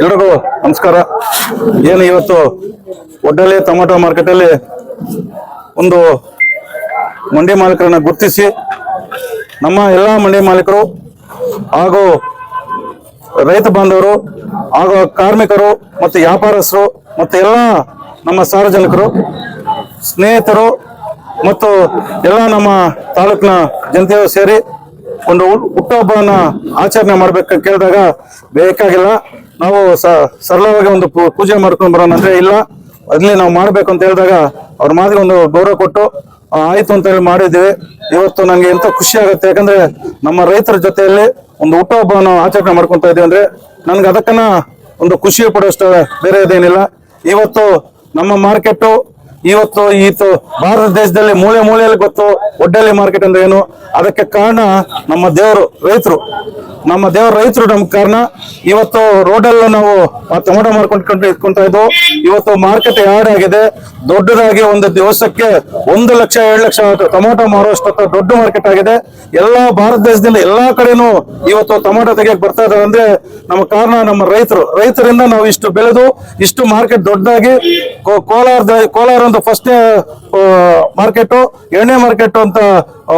ಎಲ್ರಿಗೂ ನಮಸ್ಕಾರ. ಏನು ಇವತ್ತು ಒಡ್ಡಲೆ ಟೊಮೆಟೊ ಮಾರ್ಕೆಟಲ್ಲಿ ಒಂದು ಮಂಡಿ ಮಾಲೀಕರನ್ನ ಗುರುತಿಸಿ ನಮ್ಮ ಎಲ್ಲ ಮಂಡಿ ಮಾಲೀಕರು ಹಾಗೂ ರೈತ ಬಾಂಧವರು ಹಾಗೂ ಕಾರ್ಮಿಕರು ಮತ್ತು ವ್ಯಾಪಾರಸ್ಥರು ಮತ್ತು ಎಲ್ಲ ನಮ್ಮ ಸಾರ್ವಜನಿಕರು, ಸ್ನೇಹಿತರು ಮತ್ತು ಎಲ್ಲ ನಮ್ಮ ತಾಲೂಕಿನ ಜನತೆಯು ಸೇರಿ ಒಂದು ಹುಟ್ಟು ಹುಟ್ಟುಹಬ್ಬವನ್ನ ಆಚರಣೆ ಮಾಡ್ಬೇಕು ಕೇಳಿದಾಗ ಬೇಕಾಗಿಲ್ಲ. ನಾವು ಸರಳವಾಗಿ ಒಂದು ಪೂಜೆ ಮಾಡ್ಕೊಂಡು ಬರೋಣ ಅಂದ್ರೆ ಇಲ್ಲ. ಅಲ್ಲಿ ನಾವು ಮಾಡ್ಬೇಕು ಅಂತ ಹೇಳಿದಾಗ ಅವ್ರ ಮಾದರಿ ಒಂದು ಗೌರವ ಕೊಟ್ಟು ಆಯಿತು ಅಂತ ಹೇಳಿ ಮಾಡಿದ್ವಿ ಇವತ್ತು ನನಗೆ ಎಂತ ಖುಷಿ ಆಗುತ್ತೆ. ಯಾಕಂದ್ರೆ ನಮ್ಮ ರೈತರ ಜೊತೆಯಲ್ಲಿ ಒಂದು ಹುಟ್ಟುಹಬ್ಬವನ್ನು ಆಚರಣೆ ಮಾಡ್ಕೊಂತ ಇದೀವಿ ಅಂದ್ರೆ ನನ್ಗೆ ಅದಕ್ಕನ್ನ ಒಂದು ಖುಷಿ ಪಡೋಷ್ಟು ಬೇರೆ ಇದೇನಿಲ್ಲ. ಇವತ್ತು ನಮ್ಮ ಮಾರ್ಕೆಟ್ ಇವತ್ತು ಈತು ಭಾರತ ದೇಶದಲ್ಲಿ ಮೂಳೆ ಮೂಲೆಯಲ್ಲಿ ಗೊತ್ತು ಒಡ್ಡಲ್ಲಿ ಮಾರ್ಕೆಟ್ ಅಂದ್ರೆ ಏನು? ಅದಕ್ಕೆ ಕಾರಣ ನಮ್ಮ ದೇವರು, ರೈತರು. ನಮ್ಮ ದೇವರ ರೈತರು ನಮ್ ಕಾರಣ. ಇವತ್ತು ರೋಡಲ್ಲ ನಾವು ಟೊಮೊಟೊ ಕಂಡು ಇಟ್ಕೊಂತ ಇದ್ವು. ಇವತ್ತು ಮಾರ್ಕೆಟ್ ಯಾರ್ಡ್ ಆಗಿದೆ ದೊಡ್ಡದಾಗಿ ಒಂದು ದಿವಸಕ್ಕೆ ಒಂದು ಲಕ್ಷ, ಎರಡು ಲಕ್ಷ ಟೊಮೊಟೊ ಮಾರುವಷ್ಟು ದೊಡ್ಡ ಮಾರ್ಕೆಟ್ ಆಗಿದೆ. ಎಲ್ಲಾ ಭಾರತ ದೇಶದಿಂದ ಎಲ್ಲಾ ಕಡೆನೂ ಇವತ್ತು ಟೊಮೊಟೊ ತೆಗಿಯಕ್ ಬರ್ತಾ ಇದಾರೆ ಅಂದ್ರೆ ನಮ್ಮ ಕಾರಣ ನಮ್ಮ ರೈತರು. ರೈತರಿಂದ ನಾವು ಇಷ್ಟು ಬೆಳೆದು, ಇಷ್ಟು ಮಾರ್ಕೆಟ್ ದೊಡ್ಡದಾಗಿ ಕೋಲಾರದ, ಕೋಲಾರ ಒಂದು ಫಸ್ಟ್ ಮಾರ್ಕೆಟ್ ಎಣ್ಣೆ ಮಾರ್ಕೆಟ್ ಅಂತ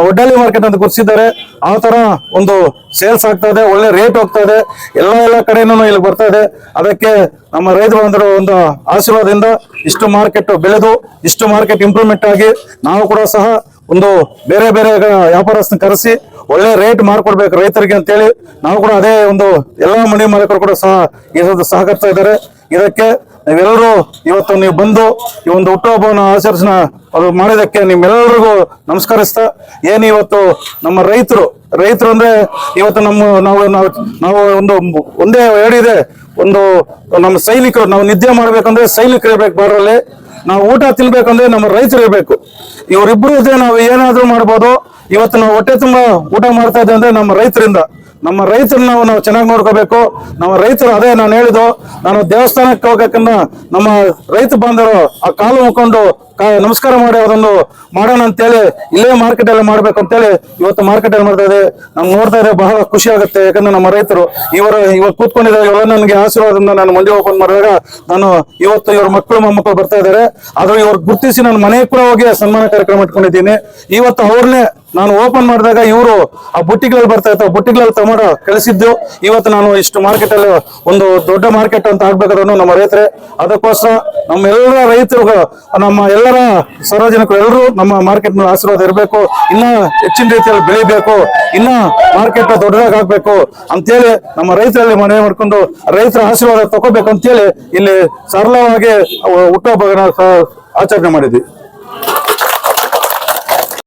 ಒಡ್ಡಾಲಿ ಮಾರ್ಕೆಟ್ ಅಂತ ಗುರುತಿಸಿದ್ದಾರೆ. ಆ ತರ ಒಂದು ಸೇಲ್ಸ್ ಆಗ್ತಾ ಇದೆ ಒಳ್ಳೆ ರೇಟ್ ಹೋಗ್ತಾ ಇದೆ ಎಲ್ಲ ಎಲ್ಲ ಕಡೆನೂ ಇಲ್ಲಿ ಬರ್ತಾ ಇದೆ ಅದಕ್ಕೆ ನಮ್ಮ ರೈತ ಬಾಂಧವರು ಒಂದು ಆಶೀರ್ವಾದದಿಂದ ಇಷ್ಟು ಮಾರ್ಕೆಟ್ ಬೆಳೆದು, ಇಷ್ಟು ಮಾರ್ಕೆಟ್ ಇಂಪ್ರೂವ್ಮೆಂಟ್ ಆಗಿ ನಾವು ಕೂಡ ಸಹ ಒಂದು ಬೇರೆ ಬೇರೆ ವ್ಯಾಪಾರಸ್ಥನ ಕರೆಸಿ ಒಳ್ಳೆ ರೇಟ್ ಮಾಡ್ಕೊಡ್ಬೇಕು ರೈತರಿಗೆ ಅಂತೇಳಿ ನಾವು ಕೂಡ ಅದೇ ಒಂದು ಎಲ್ಲಾ ಮನೆ ಮಾಲೀಕರು ಕೂಡ ಸಹ ಈ ಸಹಕರಿಸ್ತಾ ಇದ್ದಾರೆ. ಇದಕ್ಕೆ ನೀವೆಲ್ಲರೂ ಇವತ್ತು ನೀವು ಬಂದು ಈ ಒಂದು ಹುಟ್ಟುಹಬ್ಬವನ್ನು ಆಚರಿಸನ ಅದು ಮಾಡಿದಕ್ಕೆ ನಿಮ್ಮೆಲ್ಲರಿಗೂ ನಮಸ್ಕರಿಸ್ತಾ, ಏನು ಇವತ್ತು ನಮ್ಮ ರೈತರು ರೈತರು ಅಂದ್ರೆ ಇವತ್ತು ನಮ್ಮ ನಾವು ನಾವು ನಾವು ಒಂದು, ಒಂದೇ ಹೇಳಿದೆ ಒಂದು ನಮ್ಮ ಸೈನಿಕರು, ನಾವು ನಿದ್ದೆ ಮಾಡ್ಬೇಕಂದ್ರೆ ಸೈನಿಕರು ಇರ್ಬೇಕು ಬರೋಲ್ಲಿ ನಾವು ಊಟ ತಿನ್ಬೇಕಂದ್ರೆ ನಮ್ಮ ರೈತರು ಇರ್ಬೇಕು. ಇವರಿಬ್ರು ಇದ್ರೆ ನಾವು ಏನಾದ್ರೂ ಮಾಡ್ಬೋದು. ಇವತ್ತು ನಾವು ಹೊಟ್ಟೆ ತುಂಬಾ ಊಟ ಮಾಡ್ತಾ ಇದ್ದೇವೆ ಅಂದ್ರೆ ನಮ್ಮ ರೈತರಿಂದ. ನಮ್ಮ ರೈತರನ್ನ ನಾವು ನಾವು ಚೆನ್ನಾಗಿ ನೋಡ್ಕೋಬೇಕು. ನಮ್ಮ ರೈತರು ಅದೇ ನಾನು ಹೇಳಿದ್ದು. ನಾನು ದೇವಸ್ಥಾನಕ್ಕೆ ಹೋಗಕ್ಕನ್ನ ನಮ್ಮ ರೈತ ಬಾಂಧವರು ಆ ಕಾಲು ಮುಕೊಂಡು ನಮಸ್ಕಾರ ಮಾಡಿ ಅದನ್ನು ಮಾಡೋಣ ಅಂತೇಳಿ ಇಲ್ಲೇ ಮಾರ್ಕೆಟ್ ಅಲ್ಲಿ ಮಾಡ್ಬೇಕು ಅಂತೇಳಿ ಇವತ್ತು ಮಾರ್ಕೆಟ್ ಅಲ್ಲಿ ಮಾಡ್ತಾ ಇದೆ ನಮ್ಗೆ ನೋಡ್ತಾ ಇದ್ರೆ ಬಹಳ ಖುಷಿ ಆಗುತ್ತೆ. ಯಾಕಂದ್ರೆ ನಮ್ಮ ರೈತರು ಇವರು ಇವಾಗ ಕೂತ್ಕೊಂಡಿದ್ದಾರೆ. ಇವೆಲ್ಲ ನನಗೆ ಆಶೀರ್ವಾದದಿಂದ ನಾನು ಮಂಡಿ ಓಪನ್ ಮಾಡಿದಾಗ ನಾನು ಇವತ್ತು ಇವ್ರ ಮಕ್ಕಳು ಮೊಮ್ಮಕ್ಕಳು ಬರ್ತಾ ಇದ್ದಾರೆ. ಆದ್ರೆ ಇವ್ರು ಗುರುತಿಸಿ ನಾನು ಮನೆಗೆ ಕೂಡ ಹೋಗಿ ಸನ್ಮಾನ ಕಾರ್ಯಕ್ರಮ ಇಟ್ಕೊಂಡಿದ್ದೀನಿ. ಇವತ್ತು ಅವ್ರನ್ನೇ ನಾನು ಓಪನ್ ಮಾಡಿದಾಗ ಇವರು ಆ ಬುಟ್ಟಿಗಳಲ್ಲಿ ಬರ್ತಾ ಇತ್ತು ಆ ಬುಟ್ಟಿಗಳಲ್ಲಿ ತಗೊಂಡು ಕಳಿಸಿದ್ದು. ಇವತ್ತು ನಾನು ಇಷ್ಟು ಮಾರ್ಕೆಟ್ ಅಲ್ಲಿ ಒಂದು ದೊಡ್ಡ ಮಾರ್ಕೆಟ್ ಅಂತ ಆಗ್ಬೇಕಾದ್ರೂ ನಮ್ಮ ರೈತರೇ, ಅದಕ್ಕೋಸ್ಕರ ನಮ್ಮ ಎಲ್ಲ ರೈತರು, ನಮ್ಮ ಎಲ್ಲರ ಸಾರ್ವಜನಿಕರು ಎಲ್ಲರೂ ನಮ್ಮ ಮಾರ್ಕೆಟ್ ಮೇಲೆ ಆಶೀರ್ವಾದ ಇರಬೇಕು, ಇನ್ನ ಹೆಚ್ಚಿನ ರೀತಿಯಲ್ಲಿ ಬೆಳಿಬೇಕು, ಇನ್ನ ಮಾರ್ಕೆಟ್ ದೊಡ್ಡದಾಗಿ ಆಗ್ಬೇಕು ಅಂತೇಳಿ ನಮ್ಮ ರೈತರಲ್ಲಿ ಮನವಿ ಮಾಡ್ಕೊಂಡು ರೈತರ ಆಶೀರ್ವಾದ ತಗೋಬೇಕು ಅಂತೇಳಿ ಇಲ್ಲಿ ಸರಳವಾಗಿ ಹುಟ್ಟುಹಬ್ಬ ಆಚರಣೆ ಮಾಡಿದ್ವಿ.